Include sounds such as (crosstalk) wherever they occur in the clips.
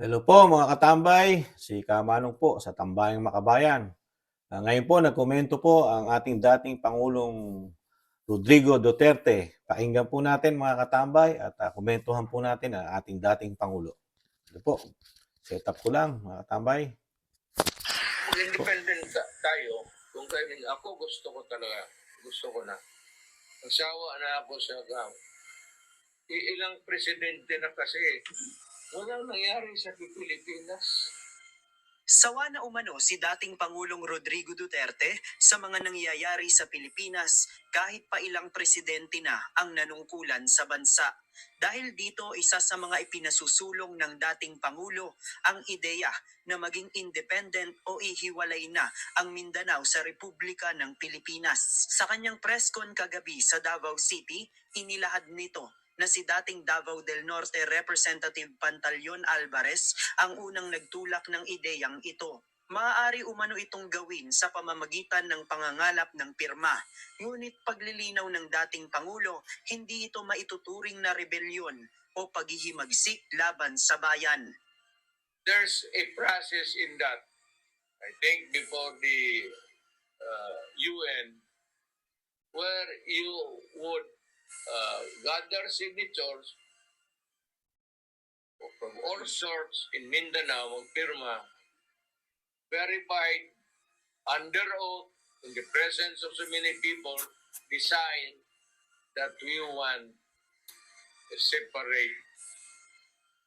Hello po mga katambay, si Kamanong po sa Tambayang Makabayan. Ah, ngayon po nagkomento po ang ating dating Pangulong Rodrigo Duterte. Pakinggan po natin mga katambay at ah, komentuhan po natin ang ating dating Pangulo. Ito po, set up ko lang mga katambay. Mag-independent ta- tayo. Kung kailan ako gusto ko talaga, gusto ko na. Nagsawa na ako sa gam. Ilang presidente na kasi, walang nangyari sa Pilipinas. Sawa na umano si dating Pangulong Rodrigo Duterte sa mga nangyayari sa Pilipinas kahit pa ilang presidente na ang nanungkulan sa bansa. Dahil dito isa sa mga ipinasusulong ng dating Pangulo ang ideya na maging independent o ihiwalay na ang Mindanao sa Republika ng Pilipinas. Sa kanyang press kagabi sa Davao City, inilahad nito na si dating Davao del Norte Representative Pantaleon Alvarez ang unang nagtulak ng ideyang ito. Maaari umano itong gawin sa pamamagitan ng pangangalap ng pirma. Ngunit paglilinaw ng dating Pangulo, hindi ito maituturing na rebelyon o paghihimagsik laban sa bayan. There's a process in that. I think before the uh, UN, where you would uh, gather signatures from all sorts in Mindanao, magpirma, verified under oath in the presence of so many people, decide that we want to separate.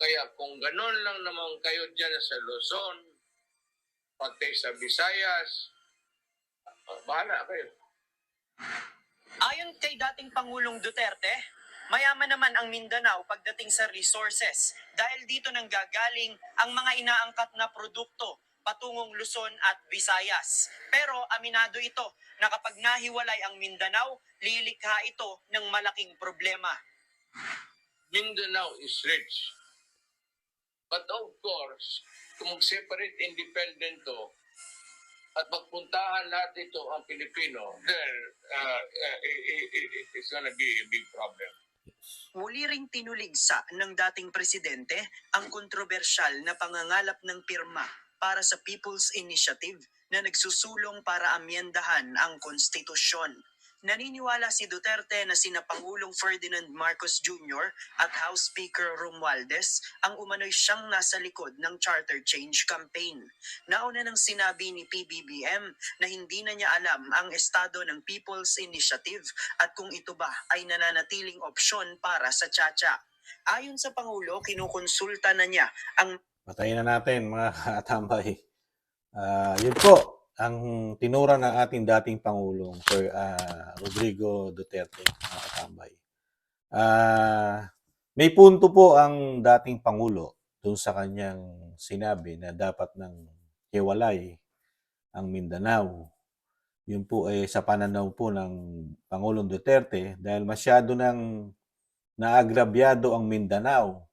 Kaya kung ganon lang naman kayo dyan sa Luzon, pati sa Visayas, ah, bahala kayo. Ayon kay dating Pangulong Duterte, mayaman naman ang Mindanao pagdating sa resources dahil dito nang gagaling ang mga inaangkat na produkto patungong Luzon at Visayas. Pero aminado ito na kapag nahiwalay ang Mindanao, lilikha ito ng malaking problema. Mindanao is rich. But of course, kung mag-separate independent to, at magpuntahan lahat ito ang Pilipino, then uh, uh, it, it, it- it's gonna be a big problem. Muli ring tinuligsa ng dating presidente ang kontrobersyal na pangangalap ng pirma para sa People's Initiative na nagsusulong para amyendahan ang konstitusyon. Naniniwala si Duterte na sina Pangulong Ferdinand Marcos Jr. at House Speaker Romualdez ang umano'y siyang nasa likod ng Charter Change Campaign. Nauna nang sinabi ni PBBM na hindi na niya alam ang estado ng People's Initiative at kung ito ba ay nananatiling opsyon para sa Chacha. Ayon sa Pangulo, kinukonsulta na niya ang Patayin na natin mga (laughs) katambay. Ah, yun po ang tinura ng ating dating Pangulong Sir ah, Rodrigo Duterte mga katambay. Ah, may punto po ang dating Pangulo doon sa kanyang sinabi na dapat nang hiwalay ang Mindanao. Yun po ay sa pananaw po ng Pangulong Duterte dahil masyado nang naagrabyado ang Mindanao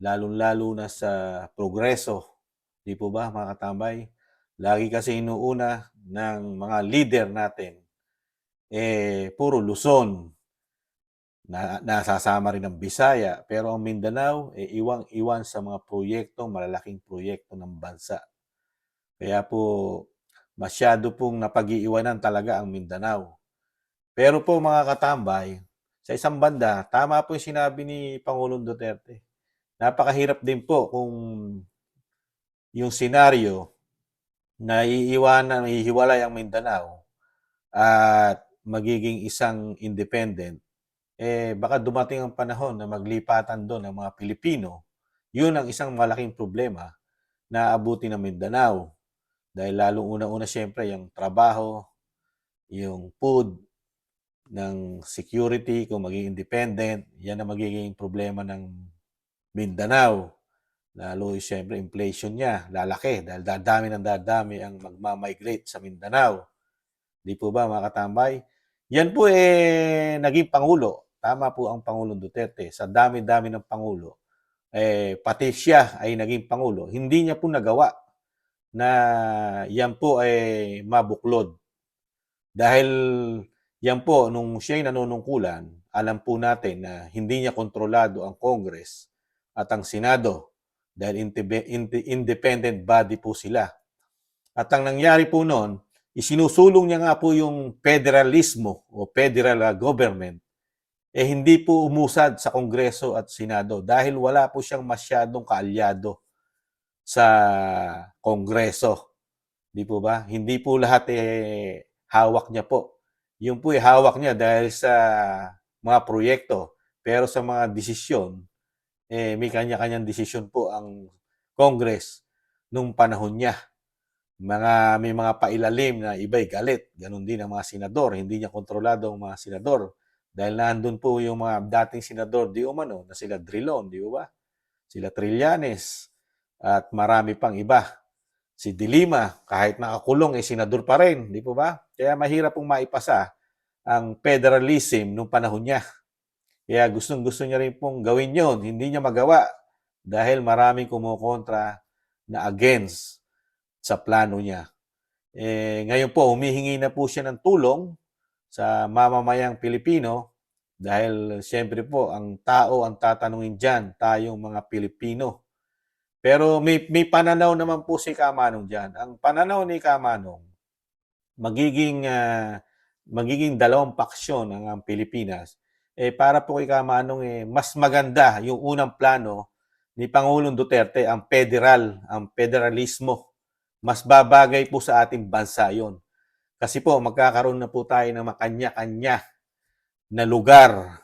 lalong-lalo na sa progreso. Di po ba mga katambay? Lagi kasi inuuna ng mga leader natin, eh, puro Luzon. Na, nasasama rin ng Bisaya. Pero ang Mindanao, eh, iwang-iwan sa mga proyekto, malalaking proyekto ng bansa. Kaya po, masyado pong napag-iiwanan talaga ang Mindanao. Pero po mga katambay, sa isang banda, tama po yung sinabi ni Pangulong Duterte napakahirap din po kung yung senaryo na iiwanan, ihiwalay ang Mindanao at magiging isang independent, eh baka dumating ang panahon na maglipatan doon ang mga Pilipino. Yun ang isang malaking problema na abuti ng Mindanao. Dahil lalong una-una siyempre yung trabaho, yung food, ng security, kung maging independent, yan ang magiging problema ng Mindanao. Lalo siyempre inflation niya, lalaki dahil dadami ng dadami ang magmamigrate sa Mindanao. Di po ba mga katambay? Yan po eh naging pangulo. Tama po ang Pangulong Duterte. Sa dami-dami ng pangulo, eh, pati siya ay naging pangulo. Hindi niya po nagawa na yan po ay mabuklod. Dahil yan po, nung siya ay nanunungkulan, alam po natin na hindi niya kontrolado ang Congress at ang Senado dahil indep- inde- independent body po sila. At ang nangyari po noon, isinusulong niya nga po yung federalismo o federal uh, government eh hindi po umusad sa Kongreso at Senado dahil wala po siyang masyadong kaalyado sa Kongreso. Di po ba? Hindi po lahat eh hawak niya po. Yung po eh hawak niya dahil sa mga proyekto. Pero sa mga desisyon, eh may kanya-kanyang desisyon po ang Congress nung panahon niya. Mga, may mga pailalim na iba'y galit. Ganon din ang mga senador. Hindi niya kontrolado ang mga senador. Dahil nandun po yung mga dating senador di umano na sila Drilon, di ba? Sila Trillanes at marami pang iba. Si Dilima, kahit nakakulong, eh senador pa rin, di po ba? Kaya mahirap pong maipasa ang federalism nung panahon niya. Kaya gustong gusto niya rin pong gawin yon, hindi niya magawa dahil maraming kumukontra na against sa plano niya. Eh, ngayon po, humihingi na po siya ng tulong sa mamamayang Pilipino dahil siyempre po ang tao ang tatanungin dyan, tayong mga Pilipino. Pero may, may pananaw naman po si Kamanong dyan. Ang pananaw ni Kamanong, magiging, ah, magiging dalawang paksyon ang, ang Pilipinas. Eh, para po kay Kamanong, eh, mas maganda yung unang plano ni Pangulong Duterte, ang federal, ang federalismo. Mas babagay po sa ating bansa yon. Kasi po, magkakaroon na po tayo ng makanya-kanya na lugar.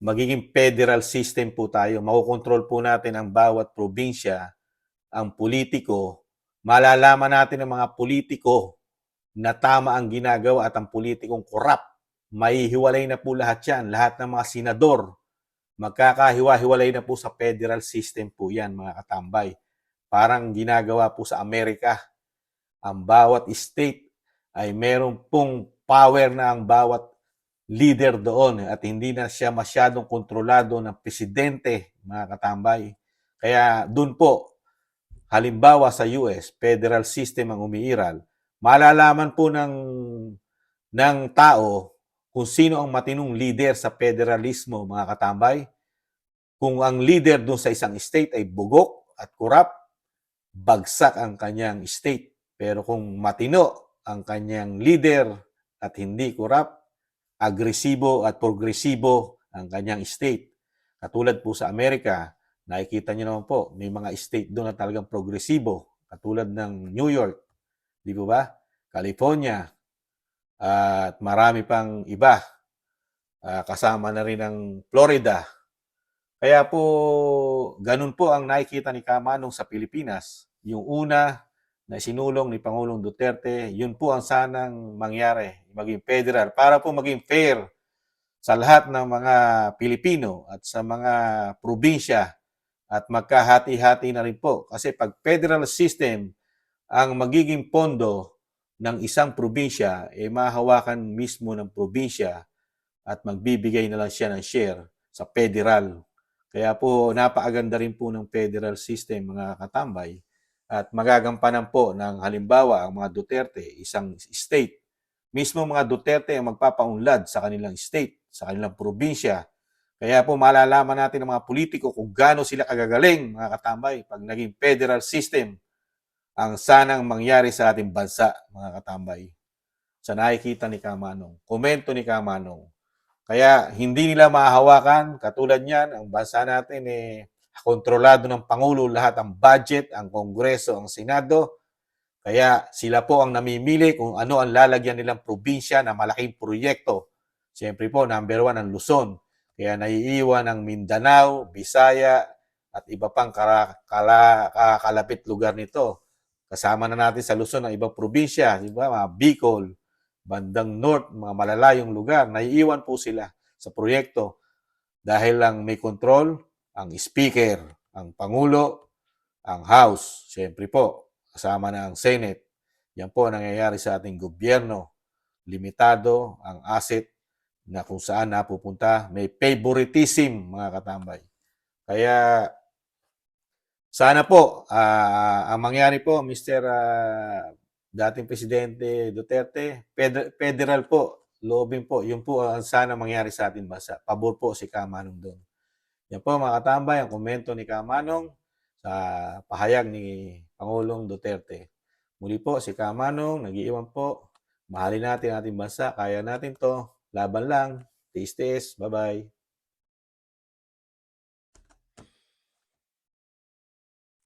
Magiging federal system po tayo. Makukontrol po natin ang bawat probinsya, ang politiko. Malalaman natin ang mga politiko na tama ang ginagawa at ang politikong korap. Maihiwalay na po lahat yan. Lahat ng mga senador, magkakahiwa-hiwalay na po sa federal system po yan, mga katambay. Parang ginagawa po sa Amerika. Ang bawat state ay meron pong power na ang bawat leader doon at hindi na siya masyadong kontrolado ng presidente, mga katambay. Kaya doon po, halimbawa sa US, federal system ang umiiral, malalaman po ng, ng tao kung sino ang matinong leader sa federalismo, mga katambay. Kung ang leader doon sa isang state ay bugok at kurap, bagsak ang kanyang state. Pero kung matino ang kanyang leader at hindi kurap, agresibo at progresibo ang kanyang state. Katulad po sa Amerika, nakikita niyo naman po, may mga state doon na talagang progresibo. Katulad ng New York, di po ba? California, at marami pang iba. Ah, kasama na rin ang Florida. Kaya po, ganun po ang nakikita ni Kamanong sa Pilipinas. Yung una na sinulong ni Pangulong Duterte, yun po ang sanang mangyari, maging federal, para po maging fair sa lahat ng mga Pilipino at sa mga probinsya at magkahati-hati na rin po. Kasi pag federal system ang magiging pondo ng isang probinsya, eh mahawakan mismo ng probinsya at magbibigay na lang siya ng share sa federal. Kaya po napakaganda rin po ng federal system mga katambay at magagampanan po ng halimbawa ang mga Duterte, isang state. Mismo mga Duterte ang magpapaunlad sa kanilang state, sa kanilang probinsya. Kaya po malalaman natin ng mga politiko kung gaano sila kagagaling mga katambay pag naging federal system ang sanang mangyari sa ating bansa mga katambay. Sa nakikita ni Kamanong, komento ni Kamanong. Kaya hindi nila mahahawakan, katulad niyan, ang bansa natin eh kontrolado ng Pangulo lahat ang budget, ang Kongreso, ang Senado. Kaya sila po ang namimili kung ano ang lalagyan nilang probinsya na malaking proyekto. Siyempre po, number one ang Luzon. Kaya naiiwan ang Mindanao, Bisaya, at iba pang kara, kala, kalapit lugar nito. Kasama na natin sa Luzon ang ibang probinsya, di ba? Mga Bicol, bandang North, mga malalayong lugar. Naiiwan po sila sa proyekto dahil lang may control ang speaker, ang pangulo, ang house, siyempre po, kasama na ang senate. Yan po ang nangyayari sa ating gobyerno. Limitado ang asset na kung saan napupunta. May favoritism, mga katambay. Kaya sana po, ah, ang mangyari po, Mr. ah, dating Presidente Duterte, fed- federal po, loobin po, yun po ang sana mangyari sa ating bansa. Pabor po si Kamanong doon. Yan po mga katambay, ang komento ni Kamanong. sa pahayag ni Pangulong Duterte. Muli po, si Kamanong, nag-iiwan po. Mahalin natin ating bansa. Kaya natin to. Laban lang. Tiis-tiis. Bye-bye.